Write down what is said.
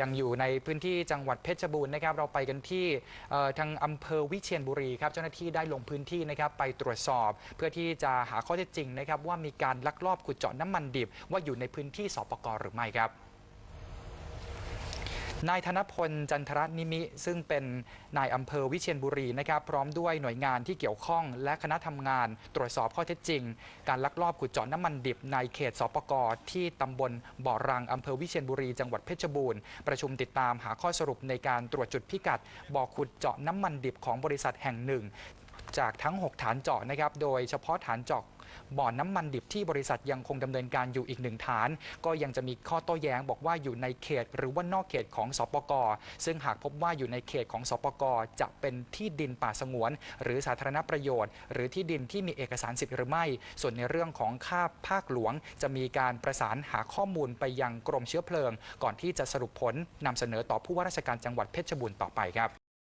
ยังอยู่ในพื้นที่จังหวัดเพชรบูรณ์นะครับ เราไปกันที่ทางอำเภอวิเชียรบุรีครับ เจ้าหน้าที่ได้ลงพื้นที่นะครับไปตรวจสอบ เพื่อที่จะหาข้อเท็จจริงนะครับว่ามีการลักลอบขุดเจาะน้ำมันดิบว่าอยู่ในพื้นที่สปกหรือไม่ครับ นายธนพลจันทรนิมิ ซึ่งเป็นนายอำเภอวิเชียรบุรีนะครับพร้อมด้วยหน่วยงานที่เกี่ยวข้องและคณะทำงาน ตรวจสอบข้อเท็จจริง การลักลอบขุดเจาะน้ำมันดิบในเขตสปกที่ตำบลบ่อรังอำเภอวิเชียรบุรีจังหวัดเพชรบูรณ์ประชุมติดตามหาข้อสรุปในการตรวจจุดพิกัดบ่อขุดเจาะน้ำมันดิบของบริษัทแห่งหนึ่ง จากทั้ง 6 ฐานเจาะนะครับ โดยเฉพาะฐานเจาะบ่อน้ำมันดิบที่บริษัทยังคงดำเนินการอยู่อีกหนึ่งฐาน ก็ยังจะมีข้อโต้แย้งบอกว่าอยู่ในเขตหรือว่านอกเขตของสปก ซึ่งหากพบว่าอยู่ในเขตของสปก จะเป็นที่ดินป่าสงวน หรือสาธารณประโยชน์ หรือที่ดินที่มีเอกสารสิทธิ์หรือไม่ ส่วนในเรื่องของค่าภาคหลวง จะมีการประสานหาข้อมูลไปยังกรมเชื้อเพลิง ก่อนที่จะสรุปผลนำเสนอต่อผู้ว่าราชการจังหวัดเพชรบูรณ์ต่อไปครับ